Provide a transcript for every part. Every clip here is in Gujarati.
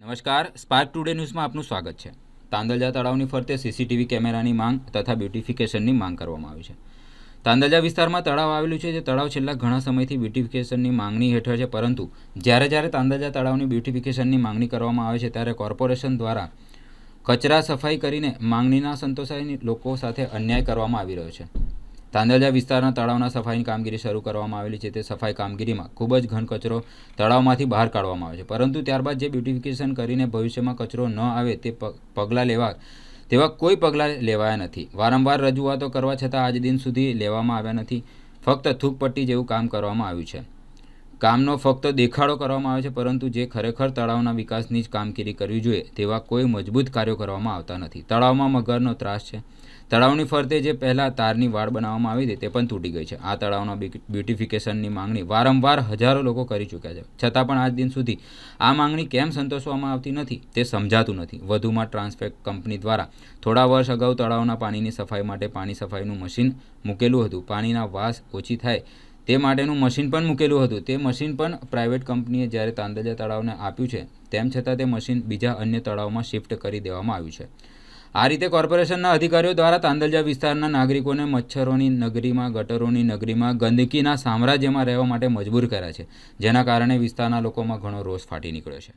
નમસ્કાર સ્પાર્ક ટુડે ન્યૂઝમાં આપનું સ્વાગત છે. તાંદલજા તળાવની ફરતે સીસીટીવી કેમેરાની માંગ તથા બ્યુટિફિકેશનની માંગ કરવામાં આવી છે. તાંદલજા વિસ્તારમાં તળાવ આવેલું છે, જે તળાવ છેલ્લા ઘણા સમયથી બ્યુટિફિકેશનની માંગણી હેઠળ છે, પરંતુ જ્યારે જ્યારે તાંદલજા તળાવની બ્યુટિફિકેશનની માંગણી કરવામાં આવે છે, ત્યારે કોર્પોરેશન દ્વારા કચરા સફાઈ કરીને માંગણીના સંતોષાયની લોકો સાથે અન્યાય કરવામાં આવી રહ્યો છે. તાંદલજા વિસ્તારના તળાવના સફાઈની કામગીરી શરૂ કરવામાં આવેલી છે. તે સફાઈ કામગીરીમાં ખૂબ જ ઘન કચરો તળાવમાંથી બહાર કાઢવામાં આવે છે. પરંતુ ત્યારબાદ જે બ્યુટિફિકેશન કરીને ભવિષ્યમાં કચરો ન આવે તે પગલાં લેવા, તેવા કોઈ પગલાં લેવાયા નથી. વારંવાર રજૂઆતો કરવા છતાં આજ દિન સુધી લેવામાં આવ્યા નથી. ફક્ત થૂકપટ્ટી જેવું કામ કરવામાં આવ્યું છે. કામનો ફક્ત દેખાડો કરવામાં આવે છે, પરંતુ જે ખરેખર તળાવના વિકાસની જ કામગીરી કરવી જોઈએ, તેવા કોઈ મજબૂત કાર્યો કરવામાં આવતા નથી. તળાવમાં મગરનો ત્રાસ છે. તળાવની ફરતે જે પહેલાં તારની વાડ બનાવવામાં આવી હતી, તે પણ તૂટી ગઈ છે. આ તળાવના બ્યુ- બ્યુટિફિકેશનની માંગણી વારંવાર હજારો લોકો કરી ચૂક્યા છે. છતાં પણ આજ દિન સુધી આ માંગણી કેમ સંતોષવામાં આવતી નથી, તે સમજાતું નથી. વધુમાં ટ્રાન્સફેક્ટ કંપની દ્વારા થોડા વર્ષ અગાઉ તળાવના પાણીની સફાઈ માટે પાણી સફાઈનું મશીન મૂકેલું હતું. પાણીના વાસ ઓછી થાય તે માટેનું મશીન પણ મૂકેલું હતું. તે મશીન પણ પ્રાઇવેટ કંપનીએ જ્યારે તાંદજા તળાવને આપ્યું છે, તેમ છતાં તે મશીન બીજા અન્ય તળાવમાં શિફ્ટ કરી દેવામાં આવ્યું છે. આ રીતે કોર્પોરેશનના અધિકારીઓ દ્વારા તાંદલજા વિસ્તારના નાગરિકોને મચ્છરોની નગરીમાં, ગટરોની નગરીમાં, ગંદકીના સામ્રાજ્યમાં રહેવા માટે મજબૂર કર્યા છે, જેના કારણે વિસ્તારના લોકોમાં ઘણો રોષ ફાટી નીકળ્યો છે.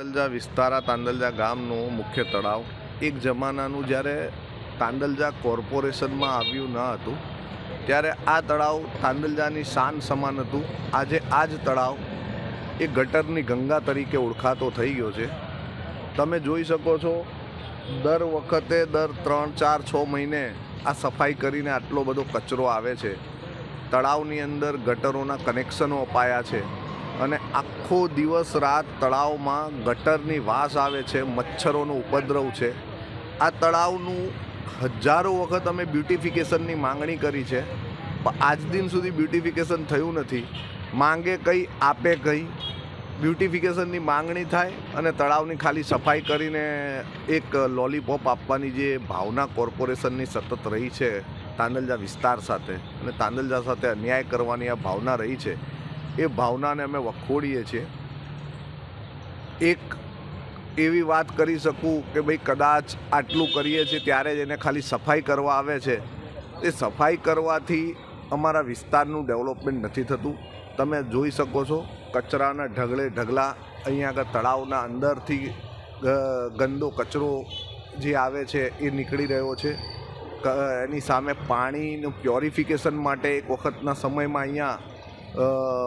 તાંદલજા વિસ્તારા તાંદલજા ગામનું મુખ્ય તળાવ. એક જમાનાનું જ્યારે તાંદલજા કોર્પોરેશનમાં આવ્યું ન હતું, ત્યારે આ તળાવ તાંદલજાની શાન સમાન હતું. આજે આ જ તળાવ એ ગટરની ગંગા તરીકે ઓળખાતો થઈ ગયો છે. તમે જોઈ શકો છો, દર વખતે દર ત્રણ, ચાર, છ મહિને આ સફાઈ કરીને આટલો બધો કચરો આવે છે. તળાવની અંદર ગટરોના કનેક્શનો અપાયા છે. અને આખો દિવસ રાત તળાવમાં ગટરની વાસ આવે છે, મચ્છરોનો ઉપદ્રવ છે. આ તળાવનું હજારો વખત અમે બ્યુટિફિકેશનની માંગણી કરી છે. પણ આજ દિન સુધી બ્યુટિફિકેશન થયું નથી. માંગે કંઈ, આપે કંઈ. બ્યુટિફિકેશનની માંગણી થાય અને તળાવની ખાલી સફાઈ કરીને એક લોલીપોપ આપવાની જે ભાવના કોર્પોરેશનની સતત રહી છે, તાંદલજા વિસ્તાર સાથે. અને તાંદલજા સાથે અન્યાય કરવાની આ ભાવના રહી છે. એ ભાવનાને અમે વખોડીએ છીએ. એક એવી વાત કરી શકું કે ભાઈ કદાચ આટલું કરીએ છીએ ત્યારે જ એને ખાલી સફાઈ કરવા આવે છે. એ સફાઈ કરવાથી અમારા વિસ્તારનું ડેવલપમેન્ટ નથી થતું. તમે જોઈ શકો છો કચરાના ઢગલે ઢગલા અહીંયા આગળ તળાવના અંદરથી ગંદો કચરો જે આવે છે એ નીકળી રહ્યો છે. એની સામે પાણીનું પ્યોરિફિકેશન માટે એક વખતના સમયમાં અહીંયા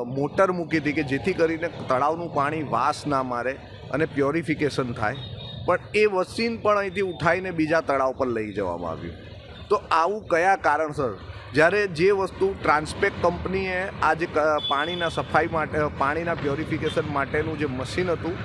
મોટર મૂકી હતી કે જેથી કરીને તળાવનું પાણી વાસ ના મારે અને પ્યોરિફિકેશન થાય. પણ એ મશીન પણ અહીંથી ઉઠાવીને બીજા તળાવ પર લઈ જવામાં આવ્યું. તો આવું કયા કારણસર? જ્યારે જે વસ્તુ ટ્રાન્સપેક કંપનીએ આજે જે પાણીના સફાઈ માટે, પાણીના પ્યોરિફિકેશન માટેનું જે મશીન હતું,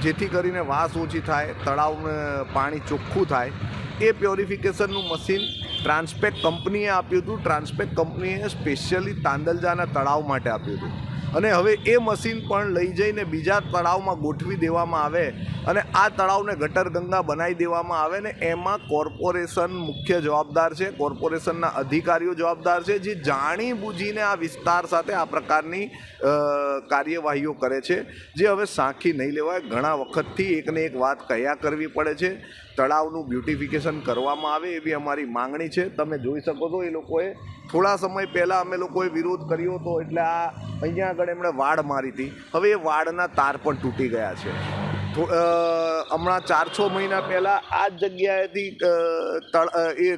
જેથી કરીને વાસ ઓછી થાય, તળાવને પાણી ચોખ્ખું થાય, એ પ્યોરિફિકેશનનું મશીન ટ્રાન્સપેક કંપનીએ આપ્યું હતું. ટ્રાન્સપેક કંપનીએ સ્પેશિયલી તાંદલજાના તળાવ માટે આપ્યું હતું. અને હવે એ મશીન પણ લઈ જઈને બીજા તળાવમાં ગોઠવી દેવામાં આવે અને આ તળાવને ગટર ગંગા બનાવી દેવામાં આવે ને એમાં કોર્પોરેશન મુખ્ય જવાબદાર છે. કોર્પોરેશનના અધિકારીઓ જવાબદાર છે, જે જાણી બૂજીને આ વિસ્તાર સાથે આ પ્રકારની કાર્યવાહીઓ કરે છે. જે હવે સાંખી નહીં લેવાય. ઘણા વખતથી એકને એક વાત કયા કરવી પડે છે. તળાવનું બ્યુટિફિકેશન કરવામાં આવે એવી અમારી માંગણી છે. તમે જોઈ શકો છો એ લોકોએ થોડા સમય પહેલાં અમે લોકોએ વિરોધ કર્યો હતો એટલે આ અહીંયા આગળ એમણે વાડ મારી હતી. હવે એ વાડના તાર પણ તૂટી ગયા છે. હમણાં ચાર છ મહિના પહેલાં આ જ જગ્યાએથી એ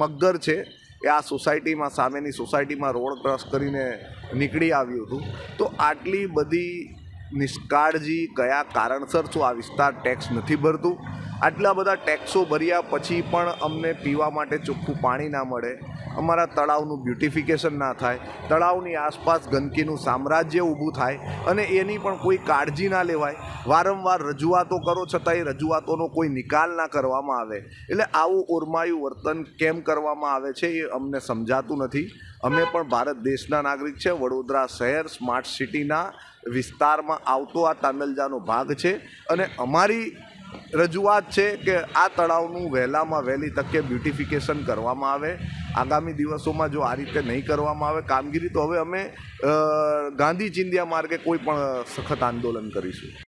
મગર છે એ આ સોસાયટીમાં, સામેની સોસાયટીમાં રોડ ક્રોસ કરીને નીકળી આવ્યું હતું. તો આટલી બધી નિષ્કાળજી કયા કારણસર શું આ વિસ્તાર ટેક્સ નથી ભરતું? આટલા બધા ટેક્સો ભર્યા પછી પણ અમને પીવા માટે ચોખ્ખું પાણી ના મળે. અમારા તળાવનું બ્યુટિફિકેશન ના થાય. તળાવની આસપાસ ગંદકીનું સામ્રાજ્ય ઊભું થાય અને એની પણ કોઈ કાળજી ના લેવાય. વારંવાર રજૂઆતો કરો છતાંય રજૂઆતોનો કોઈ નિકાલ ના કરવામાં આવે. એટલે આવું ઓરમાયું વર્તન કેમ કરવામાં આવે છે એ અમને સમજાતું નથી. અમે પણ ભારત દેશના નાગરિક છે. વડોદરા શહેર સ્માર્ટ સિટીના વિસ્તારમાં આવતો આ તામેલજાનો ભાગ છે. અને અમારી રજૂઆત છે કે આ તળાવનું વહેલામાં વહેલી તકે બ્યુટિફિકેશન કરવામાં આવે. આગામી દિવસોમાં જો આ રીતે નહીં કરવામાં આવે, કામગીરી તો હવે અમે ગાંધી ચિંધ્યા માર્ગે કોઈ પણ સખત આંદોલન કરીશું.